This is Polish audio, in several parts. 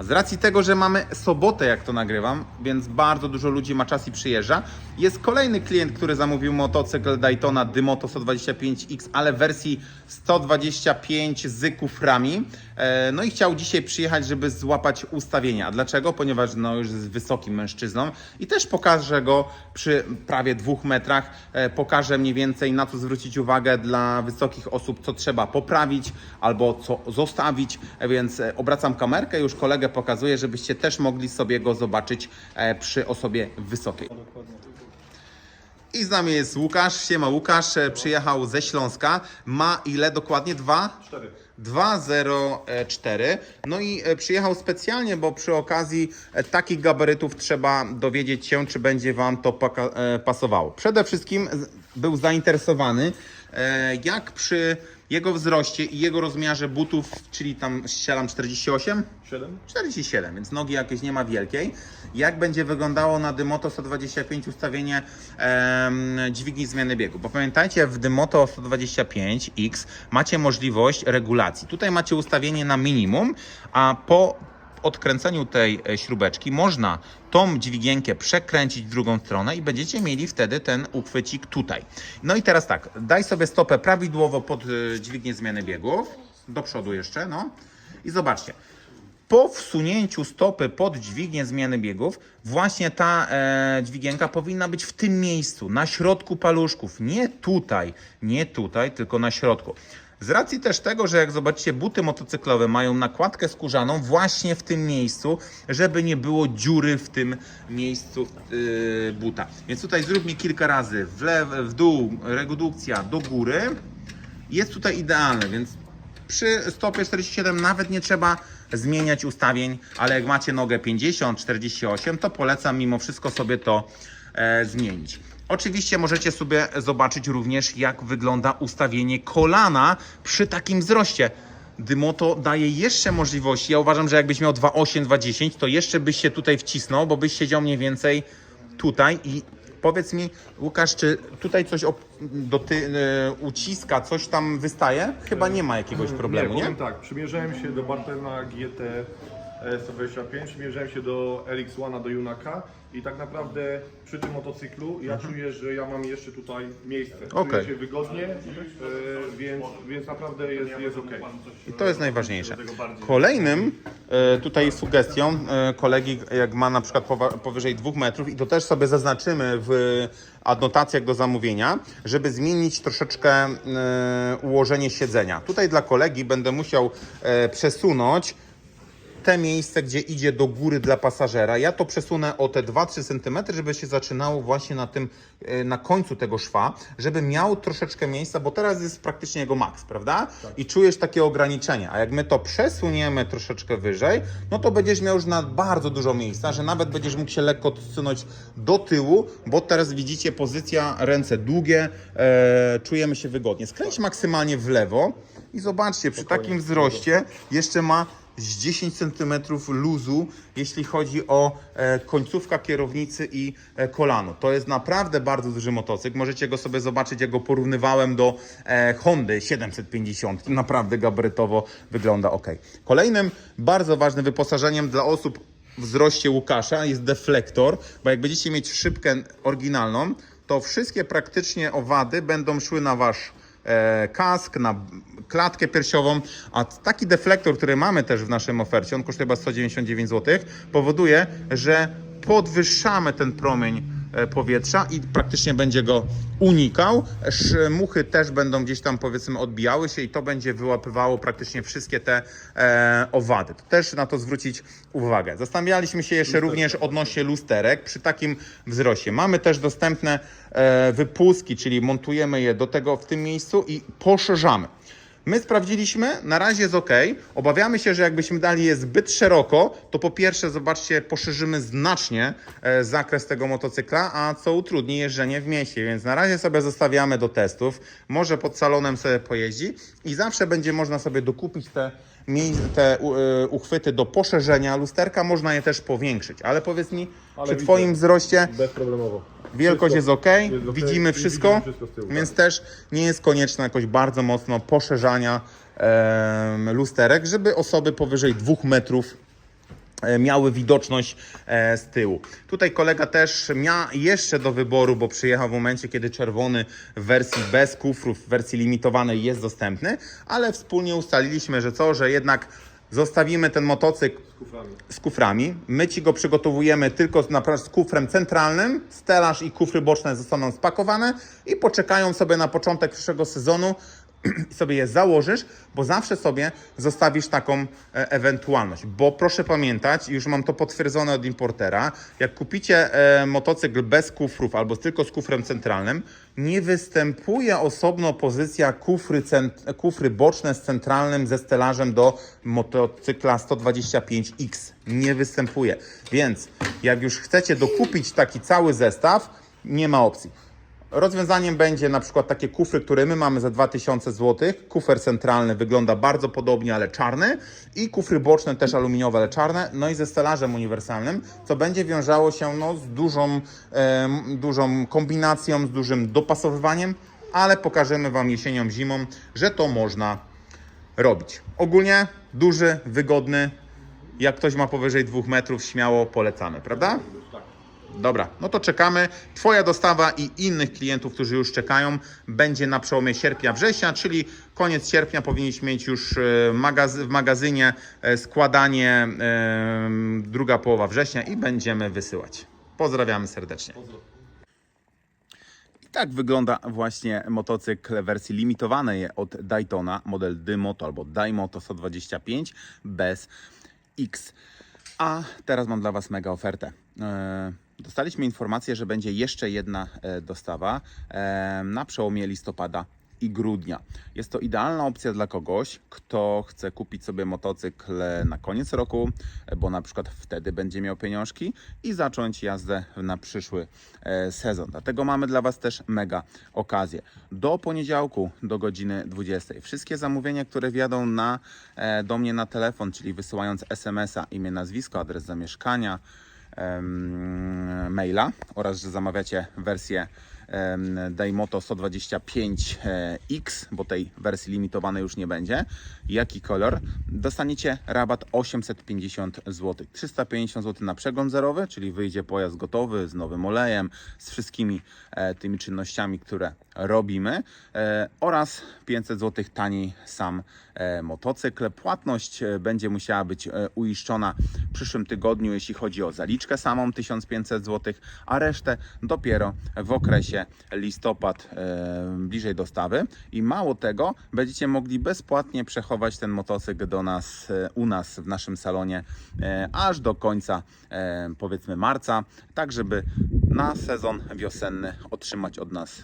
A z racji tego, że mamy sobotę, jak to nagrywam, więc bardzo dużo ludzi ma czas i przyjeżdża, jest kolejny klient, który zamówił motocykl Daytona Dymoto 125X, ale w wersji 125 z kuframi. E, No i chciał dzisiaj przyjechać, żeby złapać ustawienia. Dlaczego? Ponieważ no, już jest wysokim mężczyzną i też pokażę go przy prawie dwóch metrach. E, Pokażę mniej więcej na co zwrócić uwagę dla wysokich osób, co trzeba poprawić albo co zostawić. E, Więc obracam kamerkę, już kolegę pokazuję, żebyście też mogli sobie go zobaczyć e, przy osobie wysokiej. I z nami jest Łukasz. Siema Łukasz, e, przyjechał ze Śląska. Ma ile dokładnie? Dwa? Cztery. 204. No i e, przyjechał specjalnie, bo przy okazji e, takich gabarytów trzeba dowiedzieć się, czy będzie Wam to e, pasowało. Przede wszystkim był zainteresowany, e, jak przy jego wzroście i jego rozmiarze butów, czyli tam strzelam 48, Siedem. 47, więc nogi jakieś nie ma wielkiej. Jak będzie wyglądało na Dymoto 125 ustawienie em, dźwigni zmiany biegu? Bo pamiętajcie, w Dymoto 125X macie możliwość regulacji. Tutaj macie ustawienie na minimum, a po odkręceniu tej e, śrubeczki można tą dźwigienkę przekręcić w drugą stronę i będziecie mieli wtedy ten uchwycik tutaj. No i teraz tak, daj sobie stopę prawidłowo pod e, dźwignię zmiany biegów, do przodu jeszcze, no. I zobaczcie, po wsunięciu stopy pod dźwignię zmiany biegów, właśnie ta e, dźwigienka powinna być w tym miejscu, na środku paluszków. Nie tutaj, nie tutaj, tylko na środku. Z racji też tego, że jak zobaczycie, buty motocyklowe mają nakładkę skórzaną właśnie w tym miejscu, żeby nie było dziury w tym miejscu yy, buta. Więc tutaj zrób mi kilka razy w lewo, w dół, redukcja do góry. Jest tutaj idealne, więc przy stopie 47 nawet nie trzeba zmieniać ustawień, ale jak macie nogę 50, 48, to polecam mimo wszystko sobie to e, zmienić. Oczywiście możecie sobie zobaczyć również, jak wygląda ustawienie kolana przy takim wzroście. Dymoto daje jeszcze możliwości. Ja uważam, że jakbyś miał 2,8, 2,10, to jeszcze byś się tutaj wcisnął, bo byś siedział mniej więcej tutaj i powiedz mi, Łukasz, czy tutaj coś op- do ty, e, uciska, coś tam wystaje? Chyba nie ma jakiegoś problemu, nie? powiem tak, przymierzałem się do Bartena GT e, 125, przymierzałem się do RX-1, do Junaka i tak naprawdę przy tym motocyklu ja czuję, że ja mam jeszcze tutaj miejsce. Czuję Mhm. Okej. się wygodnie, e, więc, więc naprawdę jest, jest ok. I to jest najważniejsze. Kolejnym e, tutaj sugestią e, kolegi, jak ma na przykład powa- powyżej 2 metrów, i to też sobie zaznaczymy w adnotacjach do zamówienia, żeby zmienić troszeczkę e, ułożenie siedzenia. Tutaj dla kolegi będę musiał e, przesunąć te miejsce, gdzie idzie do góry dla pasażera. Ja to przesunę o te 2-3 cm, żeby się zaczynało właśnie na tym, e, na końcu tego szwa, żeby miał troszeczkę miejsca, bo teraz jest praktycznie jego maks, prawda? I czujesz takie ograniczenie. A jak my to przesuniemy troszeczkę wyżej, no to będziesz miał już na bardzo dużo miejsca, że nawet będziesz mógł się lekko odsunąć do tyłu, bo teraz widzicie pozycja, ręce długie, e, czujemy się wygodnie. Skręć maksymalnie w lewo i zobaczcie, przy takim wzroście jeszcze ma z 10 cm luzu, jeśli chodzi o e, końcówka kierownicy i e, kolano. To jest naprawdę bardzo duży motocykl. Możecie go sobie zobaczyć, jak go porównywałem do e, Hondy 750. Naprawdę gabarytowo wygląda ok. Kolejnym bardzo ważnym wyposażeniem dla osób w wzroście Łukasza jest deflektor, bo jak będziecie mieć szybkę oryginalną, to wszystkie praktycznie owady będą szły na wasz kask, na klatkę piersiową, a taki deflektor, który mamy też w naszym ofercie, on kosztuje chyba 199 zł, powoduje, że podwyższamy ten promień e, powietrza i praktycznie będzie go unikał. Muchy też będą gdzieś tam powiedzmy odbijały się i to będzie wyłapywało praktycznie wszystkie te e, owady. To też na to zwrócić uwagę. Zastanawialiśmy się jeszcze również odnośnie lusterek przy takim wzroście. Mamy też dostępne e, wypustki, czyli montujemy je do tego w tym miejscu i poszerzamy. My sprawdziliśmy, na razie jest ok. Obawiamy się, że jakbyśmy dali je zbyt szeroko, to po pierwsze, zobaczcie, poszerzymy znacznie e, zakres tego motocykla, a co utrudni jeżdżenie w mieście, więc na razie sobie zostawiamy do testów. Może pod salonem sobie pojeździ i zawsze będzie można sobie dokupić te, te e, uchwyty do poszerzenia lusterka, można je też powiększyć. Ale powiedz mi, Ale przy widzę. Twoim wzroście Bezproblemowo. Wielkość jest ok, jest ok widzimy i wszystko, widzimy wszystko z tyłu, tak. więc też nie jest konieczne jakoś bardzo mocno poszerzania em, lusterek, żeby osoby powyżej 2 metrów e, miały widoczność e, z tyłu. Tutaj kolega też miał jeszcze do wyboru, bo przyjechał w momencie, kiedy czerwony w wersji bez kufrów, w wersji limitowanej jest dostępny, ale wspólnie ustaliliśmy, że co, że jednak zostawimy ten motocykl Kuframi. z kuframi. My ci go przygotowujemy tylko z, z kufrem centralnym. Stelaż i kufry boczne zostaną spakowane i poczekają sobie na początek przyszłego sezonu i sobie je założysz, bo zawsze sobie zostawisz taką e, ewentualność. Bo proszę pamiętać, już mam to potwierdzone od importera, jak kupicie e, motocykl bez kufrów albo tylko z kufrem centralnym, nie występuje osobno pozycja kufry, cent, kufry boczne z centralnym ze stelażem do motocykla 125X. Nie występuje. Więc jak już chcecie dokupić taki cały zestaw, nie ma opcji. Rozwiązaniem będzie na przykład takie kufry, które my mamy za 2000 zł. Kufer centralny wygląda bardzo podobnie, ale czarny. I kufry boczne też aluminiowe, ale czarne. No i ze stelażem uniwersalnym, co będzie wiązało się no, z dużą, em, dużą kombinacją, z dużym dopasowywaniem, ale pokażemy Wam jesienią, zimą, że to można robić. Ogólnie duży, wygodny. Jak ktoś ma powyżej 2 metrów, śmiało polecamy, prawda? Dobra, no to czekamy. Twoja dostawa i innych klientów, którzy już czekają, będzie na przełomie sierpnia-września, czyli koniec sierpnia powinniśmy mieć już e, w magazynie e, składanie e, druga połowa września i będziemy wysyłać. Pozdrawiamy serdecznie. I tak wygląda właśnie motocykl wersji limitowanej od Daytona, model Dymoto albo Daimoto 125 bez X. A teraz mam dla Was mega ofertę. E, Dostaliśmy informację, że będzie jeszcze jedna e, dostawa e, na przełomie listopada i grudnia. Jest to idealna opcja dla kogoś, kto chce kupić sobie motocykl na koniec roku, bo na przykład wtedy będzie miał pieniążki i zacząć jazdę na przyszły e, sezon. Dlatego mamy dla Was też mega okazję. Do poniedziałku do godziny 20. Wszystkie zamówienia, które wjadą na, e, do mnie na telefon, czyli wysyłając SMS-a, imię, nazwisko, adres zamieszkania, maila oraz, że zamawiacie wersję em, Daimoto 125X, bo tej wersji limitowanej już nie będzie. Jaki kolor? Dostaniecie rabat 850 zł. 350 zł na przegląd zerowy, czyli wyjdzie pojazd gotowy z nowym olejem, z wszystkimi e, tymi czynnościami, które robimy e, oraz 500 zł taniej sam e, motocykl. Płatność e, będzie musiała być e, uiszczona w przyszłym tygodniu, jeśli chodzi o zaliczkę samą 1500 zł, a resztę dopiero w okresie listopad e, bliżej dostawy. I mało tego, będziecie mogli bezpłatnie przechować ten motocykl do nas, e, u nas w naszym salonie e, aż do końca powiedzmy marca, tak żeby na sezon wiosenny otrzymać od nas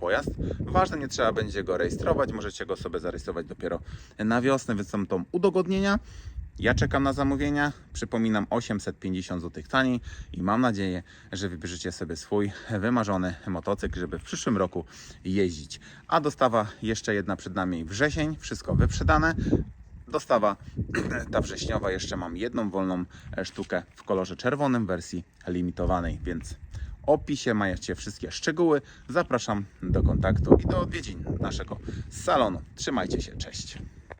pojazd. Ważne, nie trzeba będzie go rejestrować, możecie go sobie zarejestrować dopiero na wiosnę, więc są to udogodnienia. Ja czekam na zamówienia. Przypominam 850 zł taniej i mam nadzieję, że wybierzecie sobie swój wymarzony motocykl, żeby w przyszłym roku jeździć. A dostawa jeszcze jedna przed nami wrzesień, wszystko wyprzedane. Dostawa ta wrześniowa, jeszcze mam jedną wolną e, sztukę w kolorze czerwonym wersji limitowanej, więc opisie macie wszystkie szczegóły. Zapraszam do kontaktu i do odwiedzin naszego salonu. Trzymajcie się, cześć.